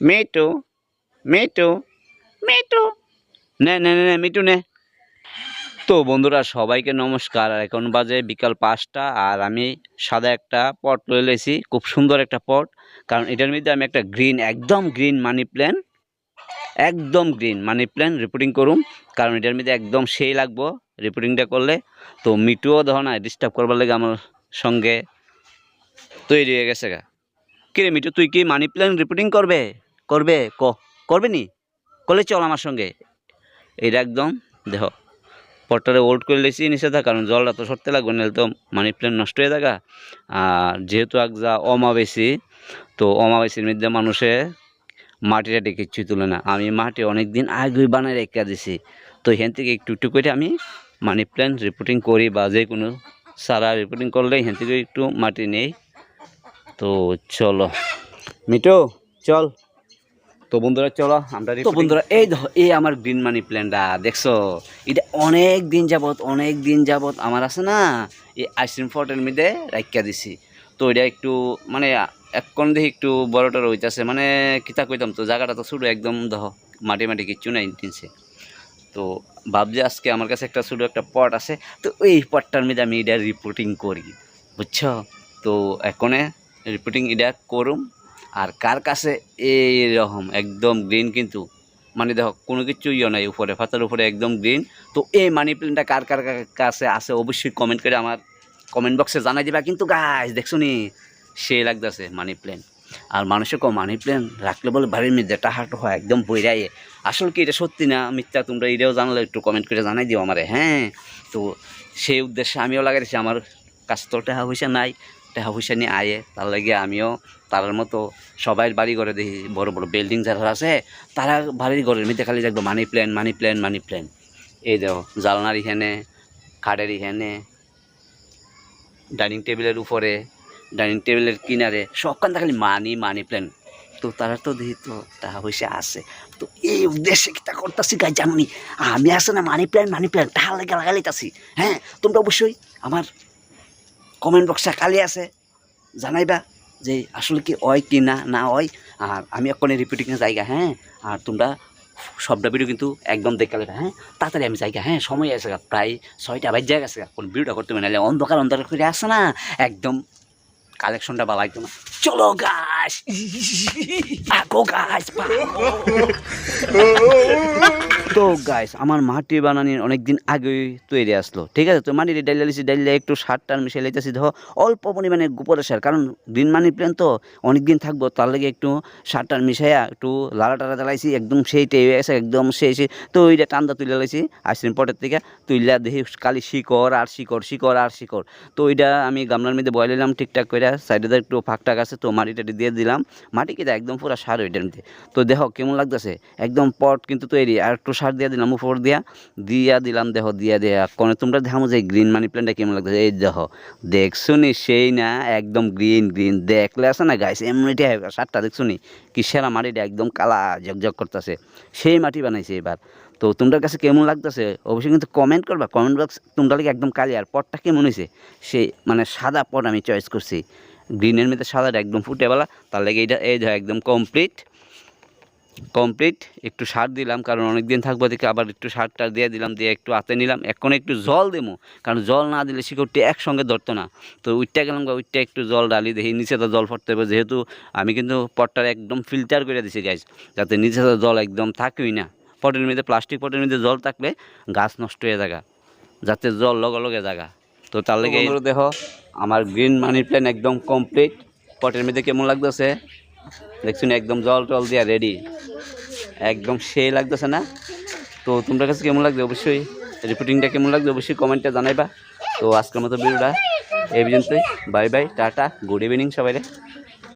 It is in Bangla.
মিটু মিটু মিটু নে নে নে মিটু নে। তো বন্ধুরা, সবাইকে নমস্কার। এখন বাজে বিকাল পাঁচটা, আর আমি সাদা একটা পট লয়ে লেছি, খুব সুন্দর একটা পট। কারণ এটার মধ্যে আমি একটা গ্রিন, একদম গ্রিন মানি প্ল্যান, একদম গ্রিন মানি প্ল্যান রিপোর্টিং করুম। কারণ এটার মধ্যে একদম সেই লাগবো রিপোর্টিংটা করলে। তো মিটুও ধর না ডিস্টার্ব করবার লাগে আমার সঙ্গে। তৈরি হয়ে গেছে গা। কিরে মিটু তুই কি মানি প্ল্যান রিপোর্টিং করবে? করবে? ক করবে নি করলে চল আমার সঙ্গে। এটা একদম দেখো পটটারে ওল্ড করে লেছি নিচে থাকা কারণ জলটা তো সরতে লাগবে, নাহলে তো মানি প্ল্যান নষ্ট হয়ে থাকা। আর যেহেতু এক যা অমাবেশি তো অমাবেশির মধ্যে মানুষে মাটি টাটি কিচ্ছু তুলে না। আমি মাটি অনেক দিন আগে বানায় রেখে দিছি। তো এখান থেকে একটু একটু করে আমি মানি প্ল্যান রিপোর্টিং করি বা যে কোনো সারা রিপোর্টিং করলে এখান থেকে একটু মাটি নেই। তো চলো। মিটু চল। তো বন্ধুরা চলো আমরা তো বন্ধুরা এই এই আমার গ্রিন মানি প্ল্যানটা দেখছ? এটা অনেক দিন যাবত অনেক দিন যাবত আমার আছে না এই আইসক্রিম ফটের মধ্যে রাখিয়া দিছি। তো এটা একটু মানে এখন দেখি একটু বড়টা রইতেছে মানে কিতা কইতাম তো জায়গাটা তো শুধু একদম দহ মাটি মাটি কিচ্ছু নাই তিনছে তো ভাবছি আজকে আমার কাছে একটা শুধু একটা পট আছে তো এই পটটার মধ্যে আমি এটা রিপোর্টিং করি বুঝছ? তো এখনে রিপোর্টিং এটা করুম। আর কার কাছে? এইরকম, একদম গ্রিন কিন্তু। মানে দেখো, কোনো কিছু ইয়ে নাই উপরে, পাতার উপরে একদম গ্রিন তো এই মানি প্ল্যান্টটা কার কার কাছে আছে অবশ্যই কমেন্ট করে আমার কমেন্ট বক্সে জানাই দিবা। কিন্তু গাছ দেখছ নি? সে লাগতেছে মানি প্ল্যান আর মানুষের কো মানি প্ল্যান রাখলে বলে বাড়ির মধ্যে টাহাটো হয় একদম বইরাই। আসলে কি এটা সত্যি না মিথ্যা? তোমরা এটাও জানলে একটু কমেন্ট করে জানাই দিও আমারে হ্যাঁ? তো সেই উদ্দেশ্যে আমিও লাগাইছি। আমার কাছে তো টাকা পয়সা নাই। টাকা পয়সা নিয়ে আয়ে, তার লাগে আমিও তার মতো সবাই বাড়ি ঘরে দেখি, বড় বড় বিল্ডিং যারা আছে, তারা বাড়ির ঘরের মধ্যে খালি দেখব money plant money plant money plant এই দেখো, জালনার ইখানে খাটের ইখানে ডাইনিং টেবিলের উপরে ডাইনিং টেবিলের কিনারে, সবখানটা খালি মানি মানি প্ল্যান তো তারা তো দেখি তো টাকা পয়সা আছে। তো এই উদ্দেশ্যে কিতা করতেছি গাই জানি আমি আছে না মানি প্ল্যান মানি প্ল্যান টাকা লাগে লাগাইতাছি। হ্যাঁ তোমরা অবশ্যই আমার কমেন্ট বক্সে খালি আছে। জানাইবা যে আসলে কি হয় কি না না হয়। আর আমি এখন রিপিটিংয়ের জায়গা হ্যাঁ? আর তোমরা সবটা ভিডিও কিন্তু একদম দেখে নেবে হ্যাঁ? তাড়াতাড়ি আমি জায়গা হ্যাঁ? সময় আছে প্রায় ছয়টা বাজ জায়গা আছে। কোন ভিডিওটা করতে নাহলে অন্ধকার অন্ধকার করে আসে না। একদম কালেকশনটা ভালো একদম। চলো গাছ আগো গাছ তো গাইস আমার মাটি বানানির অনেক দিন আগেই তৈরি আসলো। ঠিক আছে, তো মাটির ডাইলা লিছি ডাইলা একটু সার টার মিশে লাইতেছি। দেখো অল্প পরিমাণে গোপরের সার, কারণ গ্রিন মানি প্ল্যান তো অনেক দিন থাকব, তার লাগে একটু সার টার মিশাইয়া একটু লালা টালা জ্বালাইছি, একদম সেই টেয়ে গেছে, একদম সেই তো ওইটা টান্দা তুলে লাইছি, আইসক্রিম পটের থেকে তুইলা দেখি খালি শিকড় আর শিকড় শিকড় আর শিকড়। তো ওইটা আমি গামলার মধ্যে বয় নিলাম ঠিকঠাক করে সাইডে একটু ফাঁক টাক আছে, তো মাটিটা দিয়ে দিলাম। মাটি কিন্তু একদম পুরো সার ওইটার মধ্যে। তো দেখো, কেমন লাগতেছে? একদম পট কিন্তু তৈরি, আর একটু সার দিয়ে দিলাম, উপর দিয়া দিয়া দিলাম দেখো দিয়া দেয়া। কোনে তোমরা দেখামো যে গ্রিন মানি প্ল্যান্টটা কেমন লাগতেছে। এই দেখো দেখছ নি সেই না একদম গ্রিন গ্রিন দেখলে আছে না গাইছে এমনিটা সারটা দেখছ নি কি সেরা মাটিটা একদম কালা ঝকঝক করতেছে। সেই মাটি বানাইছে এবার। তো তোমাদের কাছে কেমন লাগতেছে? অবশ্যই কিন্তু কমেন্ট করবা। কমেন্ট বক্স তোমরা লাগে একদম কালি আর পটটা কেমন হয়েছে সেই মানে সাদা পট আমি চয়েস করছি। গ্রিনের মধ্যে সাদাটা একদম ফুটেবেলা তার লাগে এইটা, এই একদম কমপ্লিট কমপ্লিট একটু সার দিলাম কারণ অনেক দিন থাকব দেখে আবার একটু সারটা দিয়ে দিলাম দিয়ে একটু হাতে নিলাম। এখন একটু জল দেবো কারণ জল না দিলে শিকড়টি একসঙ্গে ধরতো না। তো উইটটা গেলাম গা, উইটটা একটু জল ডালি দেখি নিচে তো জল পড়তে হবে যেহেতু আমি কিন্তু পটটা একদম ফিল্টার করে দিছি গাছ যাতে নিচে তো জল একদম থাকেই না। পটের মধ্যে প্লাস্টিক পটের মধ্যে জল থাকলে গাছ নষ্ট হয়ে জায়গা যাতে জল লগে লগে জায়গা তো তার লেগে দেখো আমার গ্রিন মানি প্ল্যান একদম কমপ্লিট পটের মধ্যে কেমন লাগতেছে? দেখছুন, একদম জল টল দিয়া রেডি একদম সেই লাগতেছে না? তো তোমরা কাছে কেমন লাগবে অবশ্যই রিপোর্টিংটা কেমন লাগবে অবশ্যই কমেন্টে জানাইবা। তো আজকের মতো ভিডিওটা এই পর্যন্তই। Bye bye tata good evening সবাই